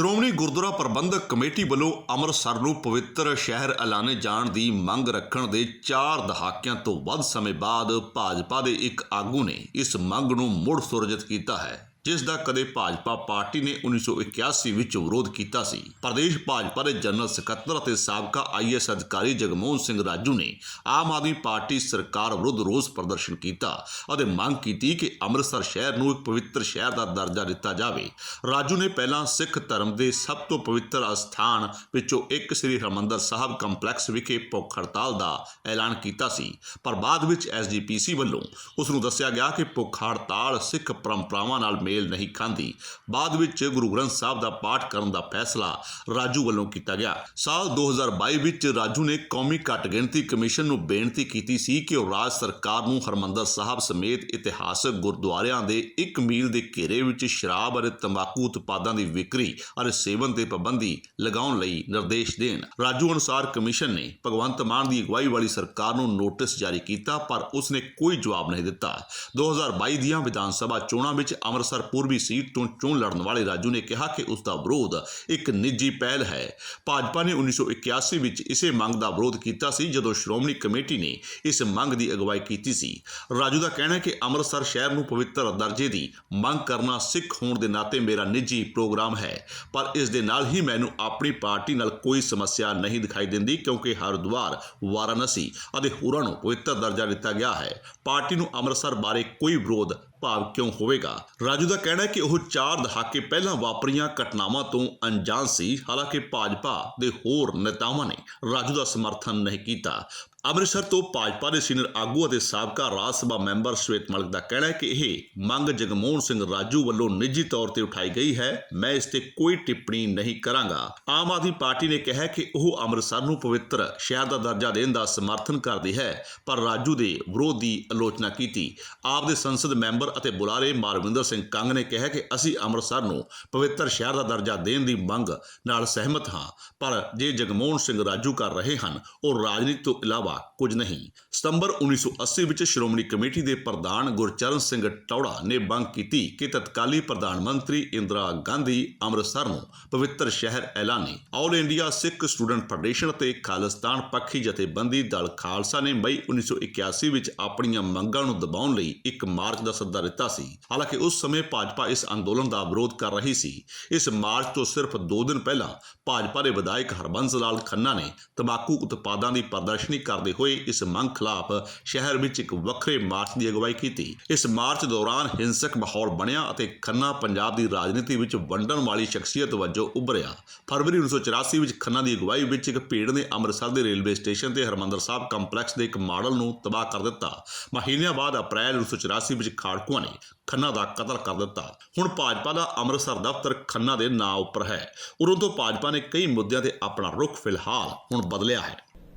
ਸ਼੍ਰੋਮਣੀ ਗੁਰਦੁਆਰਾ ਪ੍ਰਬੰਧਕ committee ਵੱਲੋਂ ਅੰਮ੍ਰਿਤਸਰ ਨੂੰ ਪਵਿੱਤਰ ਸ਼ਹਿਰ ਐਲਾਨੇ ਜਾਣ ਦੀ ਮੰਗ ਰੱਖਣ ਦੇ 4 ਦਹਾਕਿਆਂ ਤੋਂ ਵੱਧ ਸਮੇਂ ਬਾਅਦ ਭਾਜਪਾ ਦੇ ਇੱਕ ਆਗੂ ਨੇ ਇਸ ਮੰਗ ਨੂੰ ਮੁੜ ਸੁਰਜਿਤ ਕੀਤਾ ਹੈ। ਜਿਸ ਦਾ ਕਦੇ ਭਾਜਪਾ ਪਾਰਟੀ ਨੇ 1981 ਵਿੱਚ ਵਿਰੋਧ ਕੀਤਾ ਸੀ। ਪ੍ਰਦੇਸ਼ ਭਾਜਪਾ ਦੇ ਜਨਰਲ ਸਕੱਤਰ ਅਤੇ ਸਾਬਕਾ ਆਈਐਸ ਅਧਿਕਾਰੀ ਜਗਮੋਹਨ ਸਿੰਘ ਰਾਜੂ ਨੇ ਆਮ ਆਦਮੀ ਪਾਰਟੀ ਸਰਕਾਰ ਵਿਰੁੱਧ ਰੋਸ ਪ੍ਰਦਰਸ਼ਨ ਕੀਤਾ ਅਤੇ ਮੰਗ ਕੀਤੀ ਕਿ ਅੰਮ੍ਰਿਤਸਰ ਸ਼ਹਿਰ ਨੂੰ ਇੱਕ ਪਵਿੱਤਰ ਸ਼ਹਿਰ ਦਾ ਦਰਜਾ ਦਿੱਤਾ ਜਾਵੇ। ਰਾਜੂ ਨੇ ਪਹਿਲਾਂ ਸਿੱਖ ਧਰਮ ਦੇ ਸਭ ਤੋਂ ਪਵਿੱਤਰ ਅਸਥਾਨ ਵਿੱਚੋਂ ਇੱਕ ਸ੍ਰੀ ਹਰਿਮੰਦਰ ਸਾਹਿਬ ਕੰਪਲੈਕਸ ਵਿਖੇ ਭੁੱਖ ਹੜਤਾਲ ਦਾ ਐਲਾਨ ਕੀਤਾ ਸੀ, ਪਰ ਬਾਅਦ ਵਿੱਚ ਐਸਜੀਪੀਸੀ ਵੱਲੋਂ ਉਸ ਨੂੰ ਦੱਸਿਆ ਗਿਆ ਕਿ ਭੁੱਖ ਹੜਤਾਲ ਸਿੱਖ ਪਰੰਪਰਾਵਾਂ ਨਾਲ ਮੇਲ ਨਹੀਂ ਖਾਂਦੀ। ਬਾਅਦ ਵਿੱਚ ਗੁਰੂ ਗ੍ਰੰਥ ਸਾਹਿਬ ਦਾ ਪਾਠ ਕਰਨ ਦਾ ਫੈਸਲਾ ਰਾਜੂ ਵੱਲੋਂ ਕੀਤਾ ਗਿਆ। ਸਾਲ 2022 ਵਿੱਚ ਰਾਜੂ ਨੇ ਕੌਮੀ ਘੱਟ ਗਿਣਤੀ ਕਮਿਸ਼ਨ ਨੂੰ ਬੇਨਤੀ ਕੀਤੀ ਸੀ ਕਿ ਉਹ ਰਾਜ ਸਰਕਾਰ ਨੂੰ ਹਰਮੰਦਰ ਸਾਹਿਬ ਸਮੇਤ ਇਤਿਹਾਸਕ ਗੁਰਦੁਆਰਿਆਂ ਦੇ 1 ਮੀਲ ਦੇ ਘੇਰੇ ਵਿੱਚ ਸ਼ਰਾਬ ਅਤੇ ਤੰਬਾਕੂ ਉਤਪਾਦਾਂ ਦੀ ਵਿਕਰੀ ਅਤੇ ਸੇਵਨ ਤੇ ਪਾਬੰਦੀ ਲਗਾਉਣ ਲਈ ਨਿਰਦੇਸ਼ ਦੇਣ। ਰਾਜੂ ਅਨੁਸਾਰ ਕਮਿਸ਼ਨ ਨੇ ਭਗਵੰਤ ਮਾਨ ਦੀ ਅਗਵਾਈ ਵਾਲੀ ਸਰਕਾਰ ਨੂੰ ਨੋਟਿਸ ਜਾਰੀ ਕੀਤਾ, ਪਰ ਉਸਨੇ ਕੋਈ ਜਵਾਬ ਨਹੀਂ ਦਿੱਤਾ। 2022 ਦੀਆਂ ਵਿਧਾਨ ਸਭਾ ਚੋਣਾਂ ਵਿੱਚ ਅੰਮ੍ਰਿਤਸਰ ਪੂਰਬੀ ਸੀਟ ਤੋਂ ਚੋਣ ਲੜਨ ਵਾਲੇ ਰਾਜੂ ਨੇ ਕਿਹਾ ਕਿ ਉਸ ਦਾ ਵਿਰੋਧ ਇੱਕ ਨਿੱਜੀ ਪਹਿਲ ਹੈ। ਭਾਜਪਾ ਨੇ 1981 ਵਿੱਚ ਇਸੇ ਮੰਗ ਦਾ ਵਿਰੋਧ ਕੀਤਾ ਸੀ, ਜਦੋਂ ਸ਼੍ਰੋਮਣੀ ਕਮੇਟੀ ਨੇ ਇਸ ਮੰਗ ਦੀ ਅਗਵਾਈ ਕੀਤੀ ਸੀ। ਰਾਜੂ ਦਾ ਕਹਿਣਾ ਹੈ ਕਿ ਅੰਮ੍ਰਿਤਸਰ ਸ਼ਹਿਰ ਨੂੰ ਪਵਿੱਤਰ ਦਰਜੇ ਦੀ ਮੰਗ ਕਰਨਾ ਸਿੱਖ ਹੋਣ ਦੇ ਨਾਤੇ ਮੇਰਾ ਨਿੱਜੀ ਪ੍ਰੋਗਰਾਮ ਹੈ, ਪਰ ਇਸ ਦੇ ਨਾਲ ਹੀ ਮੈਨੂੰ ਆਪਣੀ ਪਾਰਟੀ ਨਾਲ ਕੋਈ ਸਮੱਸਿਆ ਨਹੀਂ ਦਿਖਾਈ ਦਿੰਦੀ, ਕਿਉਂਕਿ ਹਰਿਦੁਆਰ, ਵਾਰਾਣਸੀ ਅਤੇ ਹੋਰਾਂ ਨੂੰ ਪਵਿੱਤਰ ਦਰਜਾ ਦਿੱਤਾ ਗਿਆ ਹੈ। ਪਾਰਟੀ ਨੂੰ ਅੰਮ੍ਰਿਤਸਰ ਬਾਰੇ ਕੋਈ ਵਿਰੋਧ ਭਾਵ ਕਿਉਂ ਹੋਵੇਗਾ? ਰਾਜੂ ਦਾ ਕਹਿਣਾ ਹੈ ਕਿ ਉਹ 4 ਦਹਾਕੇ ਪਹਿਲਾਂ ਵਾਪਰੀਆਂ ਘਟਨਾਵਾਂ ਤੋਂ ਅਣਜਾਣ ਸੀ। ਹਾਲਾਂਕਿ ਭਾਜਪਾ ਦੇ ਹੋਰ ਨੇਤਾਵਾਂ ਨੇ ਰਾਜੂ ਦਾ ਸਮਰਥਨ ਨਹੀਂ ਕੀਤਾ। ਅੰਮ੍ਰਿਤਸਰ ਤੋਂ ਭਾਜਪਾ ਦੇ ਸੀਨੀਅਰ ਆਗੂ ਅਤੇ ਸਾਬਕਾ ਰਾਜ ਸਭਾ ਮੈਂਬਰ ਸ਼ਵੇਤ ਮਲਕ ਦਾ ਕਹਿਣਾ ਹੈ ਕਿ ਇਹ ਮੰਗ ਜਗਮੋਹਨ ਸਿੰਘ ਰਾਜੂ ਵੱਲੋਂ ਨਿੱਜੀ ਤੌਰ ਤੇ ਉਠਾਈ ਗਈ ਹੈ। ਮੈਂ ਇਸ ਤੇ ਕੋਈ ਟਿੱਪਣੀ ਨਹੀਂ ਕਰਾਂਗਾ। ਆਮ ਆਦਮੀ ਪਾਰਟੀ ਨੇ ਕਿਹਾ ਕਿ ਉਹ ਅੰਮ੍ਰਿਤਸਰ ਨੂੰ ਪਵਿੱਤਰ ਸ਼ਹਿਰ ਦਾ ਦਰਜਾ ਦੇਣ ਦਾ ਸਮਰਥਨ ਕਰਦੀ ਹੈ, ਪਰ ਰਾਜੂ ਦੇ ਵਿਰੋਧ ਦੀ ਆਲੋਚਨਾ ਕੀਤੀ। ਆਪ ਦੇ ਸੰਸਦ ਮੈਂਬਰ ਅਤੇ ਬੁਲਾਰੇ ਮਾਰਵਿੰਦਰ ਸਿੰਘ ਕੰਗ ਨੇ ਕਿਹਾ ਕਿ ਅਸੀਂ ਅੰਮ੍ਰਿਤਸਰ ਨੂੰ ਪਵਿੱਤਰ ਸ਼ਹਿਰ ਦਾ ਦਰਜਾ ਦੇਣ ਦੀ ਮੰਗ ਨਾਲ ਸਹਿਮਤ ਹਾਂ, ਪਰ ਜੇ ਜਗਮੋਹਨ ਸਿੰਘ ਰਾਜੂ ਕਰ ਰਹੇ ਹਨ, ਉਹ ਰਾਜਨੀਤੀ ਤੋਂ ਇਲਾਵਾ ਕੁਝ ਨਹੀਂ। ਸਤੰਬਰ 1980 ਵਿੱਚ ਸ਼੍ਰੋਮਣੀ ਕਮੇਟੀ ਦੇ ਪ੍ਰਧਾਨ ਗੁਰਚਰਨ ਸਿੰਘ ਟੌੜਾ ਨੇ ਮੰਗ ਕੀਤੀ ਕਿ ਤਤਕਾਲੀ ਪ੍ਰਧਾਨ ਮੰਤਰੀ ਇੰਦਰਾ ਗਾਂਧੀ ਅੰਮ੍ਰਿਤਸਰ ਨੂੰ ਪਵਿੱਤਰ ਸ਼ਹਿਰ ਐਲਾਨੇ। All India Sikh student federation ਅਤੇ ਖਾਲਿਸਤਾਨ ਪੱਖੀ ਜਥੇਬੰਦੀ ਦਲ ਖਾਲਸਾ ਨੇ ਮਈ 1981 ਵਿੱਚ ਆਪਣੀਆਂ ਮੰਗਾਂ ਨੂੰ ਦਬਾਉਣ ਲਈ ਇੱਕ ਮਾਰਚ ਦਾ ਸੱਦਾ ਦਿੱਤਾ ਸੀ। ਹਾਲਾਂਕਿ ਉਸ ਸਮੇਂ ਭਾਜਪਾ ਇਸ ਅੰਦੋਲਨ ਦਾ ਵਿਰੋਧ ਕਰ ਰਹੀ ਸੀ। ਇਸ ਮਾਰਚ ਤੋਂ ਸਿਰਫ 2 ਦਿਨ ਪਹਿਲਾਂ ਭਾਜਪਾ ਦੇ ਵਿਧਾਇਕ ਹਰਬੰਸ ਲਾਲ ਖੰਨਾ ਨੇ ਤੰਬਾਕੂ ਉਤਪਾਦਾਂ ਦੀ ਪ੍ਰਦਰਸ਼ਨੀ ਕਰ ਕਰਦੇ ਹੋਏ ਇਸ ਮੰਗ ਖਿਲਾਫ ਸ਼ਹਿਰ ਵਿੱਚ ਇੱਕ ਵੱਖਰੇ ਮਾਰਚ ਦੀ ਅਗਵਾਈ ਕੀਤੀ। ਇਸ ਮਾਰਚ ਦੌਰਾਨ ਹਿੰਸਕ ਮਾਹੌਲ ਬਣਿਆ ਅਤੇ ਖੰਨਾ ਪੰਜਾਬ ਦੀ ਰਾਜਨੀਤੀ ਵਿੱਚ ਵੰਡਣ ਵਾਲੀ ਸ਼ਖਸੀਅਤ ਵਜੋਂ ਉਭਰਿਆ। ਫਰਵਰੀ 1984 ਵਿੱਚ ਖੰਨਾ ਦੀ ਅਗਵਾਈ ਵਿੱਚ ਇੱਕ ਭੀੜ ਨੇ ਅੰਮ੍ਰਿਤਸਰ ਦੇ ਰੇਲਵੇ ਸਟੇਸ਼ਨ ਤੇ ਹਰਮੰਦਰ ਸਾਹਿਬ ਕੰਪਲੈਕਸ ਦੇ ਇੱਕ ਮਾਡਲ ਨੂੰ ਤਬਾਹ ਕਰ ਦਿੱਤਾ। ਮਹੀਨਿਆਂ ਬਾਅਦ ਅਪ੍ਰੈਲ 1984 ਵਿੱਚ ਖਾੜਕੂਆਂ ਨੇ ਖੰਨਾ ਦਾ ਕਤਲ ਕਰ ਦਿੱਤਾ। ਹੁਣ ਭਾਜਪਾ ਦਾ ਅੰਮ੍ਰਿਤਸਰ ਦਫ਼ਤਰ ਖੰਨਾ ਦੇ ਨਾਂ ਉੱਪਰ ਹੈ। ਉਦੋਂ ਤੋਂ ਭਾਜਪਾ ਨੇ ਕਈ ਮੁੱਦਿਆਂ ਤੇ ਆਪਣਾ ਰੁਖ ਫਿਲਹਾਲ ਹੁਣ ਬਦਲਿਆ ਹੈ।